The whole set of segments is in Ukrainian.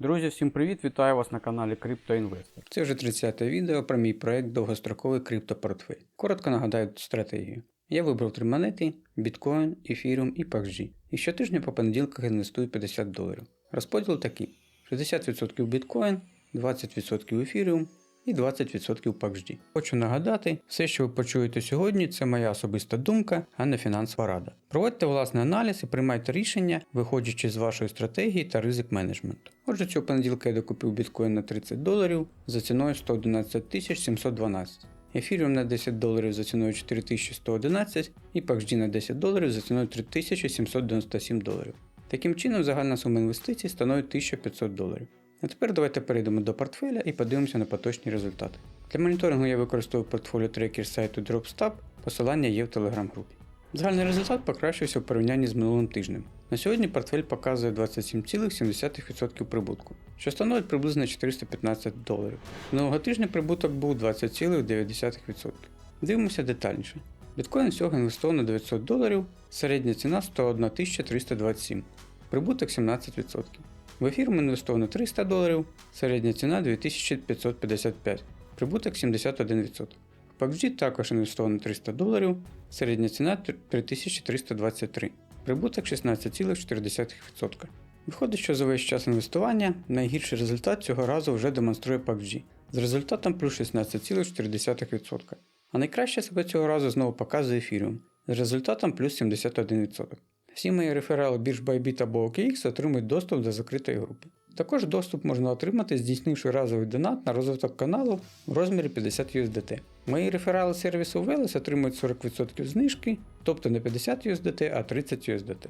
Друзі, всім привіт! Вітаю вас на каналі CryptoInvestor. Це вже 30-те відео про мій проект довгостроковий криптопортфель. Коротко нагадаю стратегію. Я вибрав три монети: біткоін, ефіріум і PUBG. І щотижня по понеділках інвестую 50 доларів. Розподіл такий: 60% біткоін, 20% ефіріум і 20% PUBG. Хочу нагадати, все, що ви почуєте сьогодні, це моя особиста думка, а не фінансова рада. Проводьте власний аналіз і приймайте рішення, виходячи з вашої стратегії та ризик менеджменту. Отже, цього понеділка я докупив біткоін на 30 доларів за ціною 111 712. Ефіріум на 10 доларів за ціною 4111 і PUBG на 10 доларів за ціною 3797 доларів. Таким чином, загальна сума інвестицій становить 1500 доларів. А тепер давайте перейдемо до портфеля і подивимося на поточні результати. Для моніторингу я використовую портфоліо трекер сайту DropStab, посилання є в телеграм-групі. Загальний результат покращився в порівнянні з минулим тижнем. На сьогодні портфель показує 27,7% прибутку, що становить приблизно 415 доларів. Минулого тижня прибуток був 20,9%. Дивимося детальніше. Біткоін всього інвестовано 900 доларів, середня ціна 101 327, прибуток 17%. В ефір інвестовано 300 доларів, середня ціна 2555, прибуток 71%. В PUBG також інвестовано 300 доларів, середня ціна 3323, прибуток 16,4%. Виходить, що за весь час інвестування найгірший результат цього разу вже демонструє PUBG з результатом плюс 16,4%. А найкраще себе цього разу знову показує Ethereum з результатом плюс 71%. Всі мої реферали бірж Bybit або OKX отримують доступ до закритої групи. Також доступ можна отримати, здійснивши разовий донат на розвиток каналу в розмірі 50 USDT. Мої реферали сервісу Veles отримують 40% знижки, тобто не 50 USDT, а 30 USDT.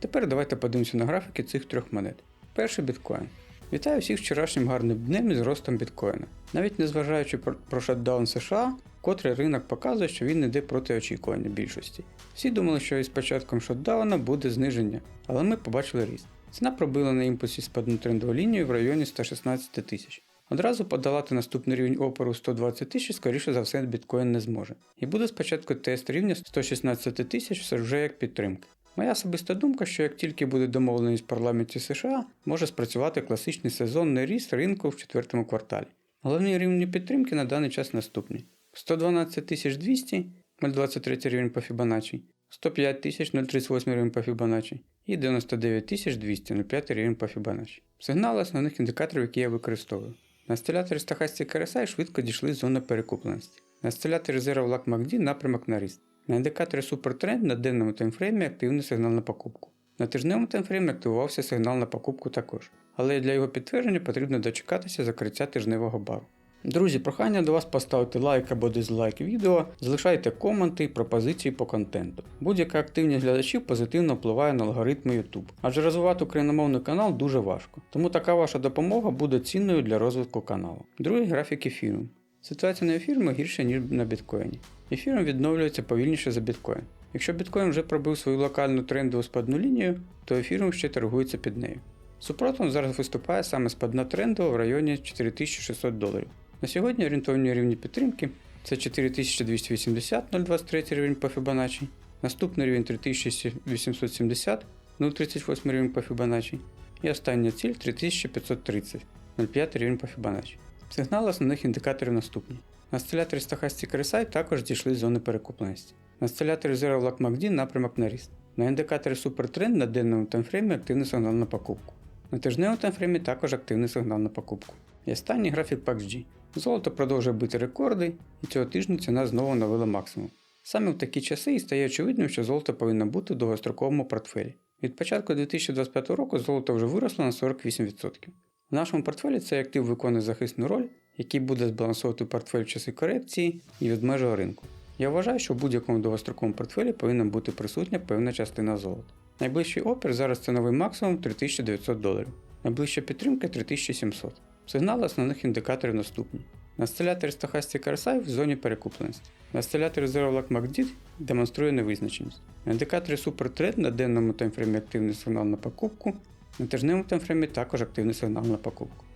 Тепер давайте подивимося на графіки цих трьох монет. Перший біткоін. Вітаю всіх вчорашнім гарним днем і з ростом біткоїна. Навіть незважаючи про, шатдаун США, котрий ринок показує, що він йде проти очікування більшості. Всі думали, що із початком шатдауна буде зниження, але ми побачили ріст. Ціна пробила на імпульсі спадну трендову лінію в районі 116 тисяч. Одразу подолати наступний рівень опору 120 тисяч, скоріше за все, біткоін не зможе. І буде спочатку тест рівня 116 тисяч вже як підтримка. Моя особиста думка, що як тільки буде домовленість в парламенті США, може спрацювати класичний сезонний ріст ринку в четвертому кварталі. Головні рівні підтримки на даний час наступні: 112 200 023 рівень по Fibonacci, 105 038 рівень по Fibonacci і 99 200 05 рівень по Fibonacci. Сигнали основних індикаторів, які я використовую. На стиляторі Stochastic RSI швидко дійшли з зони перекупленості. На стиляторі Zero Lag MACD напрямок на ріст. На індикаторі Supertrend на денному таймфреймі активний сигнал на покупку. На тижневому таймфреймі активувався сигнал на покупку також, але для його підтвердження потрібно дочекатися закриття тижневого бару. Друзі, прохання до вас поставити лайк або дизлайк відео, залишайте коменти і пропозиції по контенту. Будь-яка активність глядачів позитивно впливає на алгоритми YouTube, адже розвивати україномовний канал дуже важко, тому така ваша допомога буде цінною для розвитку каналу. Другий графік ефіру. Ситуація на ефірі гірша, ніж на біткоїні. Ефіром відновлюється повільніше за біткоін. Якщо біткоін вже пробив свою локальну трендову спадну лінію, то ефіром ще торгується під нею. Супротивом зараз виступає саме спадна трендова в районі 4600 доларів. На сьогодні орієнтовні рівні підтримки це 4280 023 рівень по Fibonacci, наступний рівень 3870 038 рівень по Fibonacci і остання ціль 3530 05 рівень по Fibonacci. Сигнали основних індикаторів наступні. На стиляторі Stochastic RSI також дійшли з зони перекупленості. На стиляторі Zero Lag MACD напрямок на ріст. На індикаторі Supertrend на денному таймфреймі активний сигнал на покупку. На тижневому таймфреймі також активний сигнал на покупку. І останній графік PUBG. Золото продовжує бити рекорди, і цього тижня ціна знову навела максимум. Саме в такі часи і стає очевидним, що золото повинно бути в довгостроковому портфелі. Від початку 2025 року золото вже виросло на 48%. В нашому портфелі цей актив виконує захисну роль, який буде збалансовувати портфель в часи корекції і від межого ринку. Я вважаю, що в будь-якому довгостроковому портфелі повинна бути присутня певна частина золота. Найближчий опір зараз ціновий максимум 3900 доларів, найближча підтримка 3700. Сигнали основних індикаторів наступні. На стиляторі Stochastic RSI в зоні перекупленості. На стиляторі Zero Lag MACD демонструє невизначеність. На індикаторі SuperTrend на денному таймфреймі активний сигнал на покупку, на тижневому таймфреймі також активний сигнал на покупку.